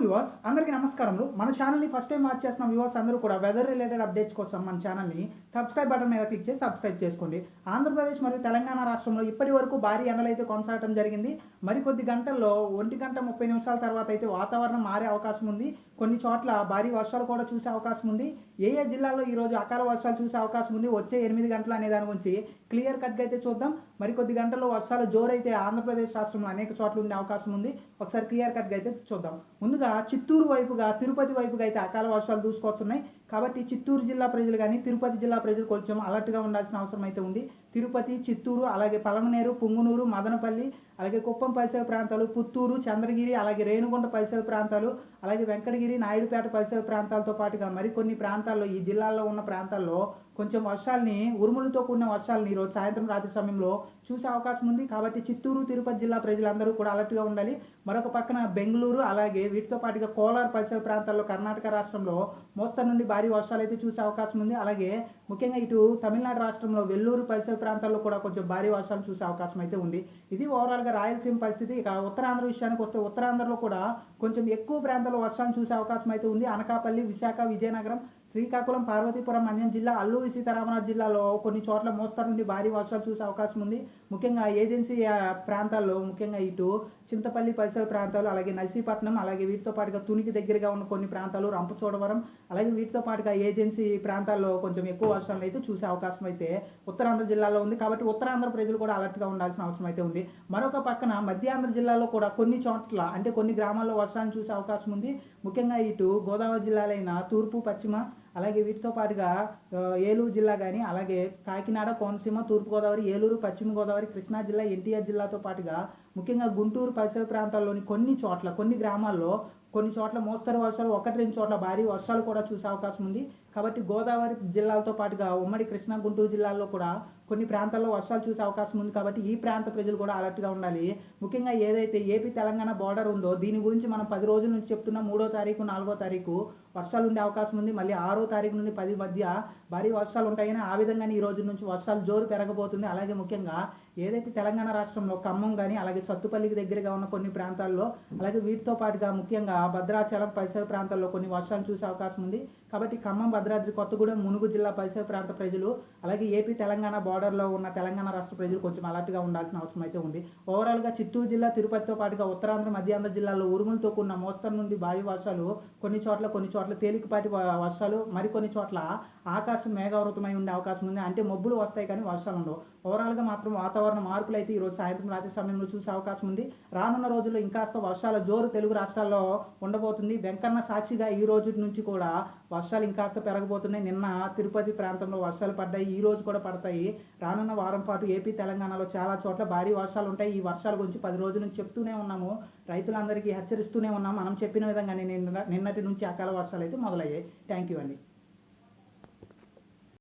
Viewers అందరికీ నమస్కారములు. మన ఛానల్ని ఫస్ట్ టైం వాచ్ చేసిన వ్యూవర్స్ అందరూ కూడా వెదర్ రిలేటెడ్ అప్డేట్స్ కోసం మన ఛానల్ని సబ్స్క్రైబ్ బటన్ మీద క్లిక్ చేసి సబ్స్క్రైబ్ చేసుకోండి. ఆంధ్రప్రదేశ్ మరియు తెలంగాణ రాష్ట్రంలో ఇప్పటి వరకు భారీ ఎండలు అయితే కొనసాగడం జరిగింది. మరికొద్ది గంటల్లో ఒంటి గంట ముప్పై నిమిషాల తర్వాత అయితే వాతావరణం మారే అవకాశం ఉంది. కొన్ని చోట్ల భారీ వర్షాలు కూడా చూసే అవకాశం ఉంది. ఏ ఏ జిల్లాల్లో ఈరోజు అకాల వర్షాలు చూసే అవకాశం ఉంది? వచ్చే ఎనిమిది గంటలు అనే దాని గురించి క్లియర్ కట్గా అయితే చూద్దాం. మరికొద్ది గంటల్లో వర్షాలు జోరైతే ఆంధ్రప్రదేశ్ రాష్ట్రంలో అనేక చోట్ల ఉండే అవకాశం ఉంది. ఒకసారి క్లియర్ కట్గా అయితే చూద్దాం. ముందుగా చిత్తూరు వైపుగా తిరుపతి వైపుగా అయితే అకాల వర్షాలు దూసుకొస్తున్నాయి. కాబట్టి చిత్తూరు జిల్లా ప్రజలు కానీ తిరుపతి జిల్లా ప్రజలు కొంచెం అలర్ట్గా ఉండాల్సిన అవసరం అయితే ఉంది. తిరుపతి చిత్తూరు అలాగే పలమనేరు పుంగునూరు మదనపల్లి అలాగే కుప్పం పరిసర ప్రాంతాలు పుత్తూరు చంద్రగిరి అలాగే రేణుగుంట పరిసర ప్రాంతాలు అలాగే వెంకటగిరి నాయుడుపేట పరిసర ప్రాంతాలతో పాటుగా మరికొన్ని ప్రాంతాల్లో ఈ జిల్లాల్లో ఉన్న ప్రాంతాల్లో కొంచెం వర్షాలని ఉరుములతో కూడిన వర్షాలని ఈరోజు సాయంత్రం రాత్రి సమయంలో చూసే అవకాశం ఉంది. కాబట్టి చిత్తూరు తిరుపతి జిల్లా ప్రజలందరూ కూడా అలర్ట్గా ఉండాలి. మరొక పక్కన బెంగళూరు అలాగే వీటితో పాటుగా కోలార్ పరిసర ప్రాంతాల్లో కర్ణాటక రాష్ట్రంలో మోస్తరు నుండి భారీ వర్షాలు అయితే చూసే అవకాశం ఉంది. అలాగే ముఖ్యంగా ఇటు తమిళనాడు రాష్ట్రంలో వెల్లూరు పరిసర ప్రాంతాల్లో కూడా కొంచెం భారీ వర్షాలు చూసే అవకాశం అయితే ఉంది. ఇది ఓవరాల్గా రాయలసీమ పరిస్థితి. ఇక ఉత్తరాంధ్ర విషయానికి వస్తే ఉత్తరాంధ్రలో కూడా కొంచెం ఎక్కువ ప్రాంతాల్లో వర్షాలు చూసే అవకాశం అయితే ఉంది. అనకాపల్లి విశాఖ విజయనగరం శ్రీకాకుళం పార్వతీపురం మన్యం జిల్లా అల్లూరి సీతారామరాజు జిల్లాలో కొన్ని చోట్ల మోస్తరు నుండి భారీ వర్షాలు చూసే అవకాశం ఉంది. ముఖ్యంగా ఏజెన్సీ ప్రాంతాల్లో ముఖ్యంగా ఇటు చింతపల్లి పరిసర ప్రాంతాలు అలాగే నర్సీపట్నం అలాగే వీటితో పాటుగా తునికి దగ్గరగా ఉన్న కొన్ని ప్రాంతాలు రంపచోడవరం అలాగే వీటితో పాటుగా ఏజెన్సీ ప్రాంతాల్లో కొంచెం ఎక్కువ వర్షాలు అయితే చూసే అవకాశం అయితే ఉత్తరాంధ్ర జిల్లాలో ఉంది. కాబట్టి ఉత్తరాంధ్ర ప్రజలు కూడా అలర్ట్గా ఉండాల్సిన అవసరం అయితే ఉంది. మరొక పక్కన మధ్యాంధ్ర జిల్లాలో కూడా కొన్ని చోట్ల అంటే కొన్ని గ్రామాల్లో వర్షాలను చూసే అవకాశం ఉంది. ముఖ్యంగా ఇటు గోదావరి జిల్లాలైన తూర్పు పశ్చిమ అలాగే వీటితో పాటుగా ఏలూరు జిల్లా కానీ అలాగే కాకినాడ కోనసీమ తూర్పుగోదావరి ఏలూరు పశ్చిమ గోదావరి కృష్ణా జిల్లా ఎన్టీఆర్ జిల్లాతో పాటుగా ముఖ్యంగా గుంటూరు పరిసర ప్రాంతాల్లోని కొన్ని చోట్ల కొన్ని గ్రామాల్లో కొన్ని చోట్ల మోస్తరు వర్షాలు ఒకటి రెండు చోట్ల భారీ వర్షాలు కూడా చూసే అవకాశం ఉంది. కాబట్టి గోదావరి జిల్లాలతో పాటుగా ఉమ్మడి కృష్ణా గుంటూరు జిల్లాల్లో కూడా కొన్ని ప్రాంతాల్లో వర్షాలు చూసే అవకాశం ఉంది. కాబట్టి ఈ ప్రాంత ప్రజలు కూడా అలర్ట్గా ఉండాలి. ముఖ్యంగా ఏదైతే ఏపీ తెలంగాణ బార్డర్ ఉందో దీని గురించి మనం పది రోజుల నుంచి చెప్తున్న మూడో తారీఖు నాలుగో తారీఖు వర్షాలు ఉండే అవకాశం ఉంది. మళ్ళీ ఆరో తారీఖు నుండి పది మధ్య భారీ వర్షాలు ఉంటాయని ఆ విధంగానే ఈ రోజు నుంచి వర్షాలు జోరు పెరగబోతుంది. అలాగే ముఖ్యంగా ఏదైతే తెలంగాణ రాష్ట్రంలో ఖమ్మం కానీ అలాగే సత్తుపల్లికి దగ్గరగా ఉన్న కొన్ని ప్రాంతాల్లో అలాగే వీటితో పాటుగా ముఖ్యంగా భద్రాచలం పరిసర ప్రాంతాల్లో కొన్ని వర్షాలు చూసే అవకాశం ఉంది. కాబట్టి ఖమ్మం భద్రాద్రి కొత్తగూడెం మునుగు జిల్లా పరిసర ప్రాంత ప్రజలు అలాగే ఏపీ తెలంగాణ బార్డర్లో ఉన్న తెలంగాణ రాష్ట్ర ప్రజలు కొంచెం అలర్ట్గా ఉండాల్సిన అవసరం అయితే ఉంది. ఓవరాల్గా చిత్తూరు జిల్లా తిరుపతితో పాటుగా ఉత్తరాంధ్ర మధ్యాంధ్ర జిల్లాలో ఉరుములతో కూడిన మోస్తరు నుండి భారీ వర్షాలు కొన్ని చోట్ల కొన్ని చోట్ల తేలికపాటి వర్షాలు మరికొన్ని చోట్ల ఆకాశం మేఘావృతమై ఉండే అవకాశం ఉంది. అంటే మబ్బులు వస్తాయి కానీ వర్షాలు ఉండవు. ఓవరాల్గా మాత్రం వాతావరణ మార్పులు అయితే ఈరోజు సాయంత్రం రాత్రి సమయంలో చూసే అవకాశం ఉంది. రానున్న రోజుల్లో ఇంకాస్త వర్షాల జోరు తెలుగు రాష్ట్రాల్లో ఉండబోతుంది. వెంకన్న సాక్షిగా ఈ రోజు నుంచి కూడా వర్షాలు ఇంకాస్త పెరగబోతున్నాయి. నిన్న తిరుపతి ప్రాంతంలో వర్షాలు పడ్డాయి. ఈ రోజు కూడా పడతాయి. రానున్న వారం పాటు ఏపీ తెలంగాణలో చాలా చోట్ల భారీ వర్షాలు ఉంటాయి. ఈ వర్షాల గురించి పది రోజుల నుంచి చెప్తూనే ఉన్నాము. రైతులందరికీ హెచ్చరిస్తూనే ఉన్నాము మనం చెప్పిన విధంగానే నిన్న నిన్నటి నుంచి అకాల వర్షాలు అయితే మొదలయ్యాయి. థ్యాంక్ యూ అండి.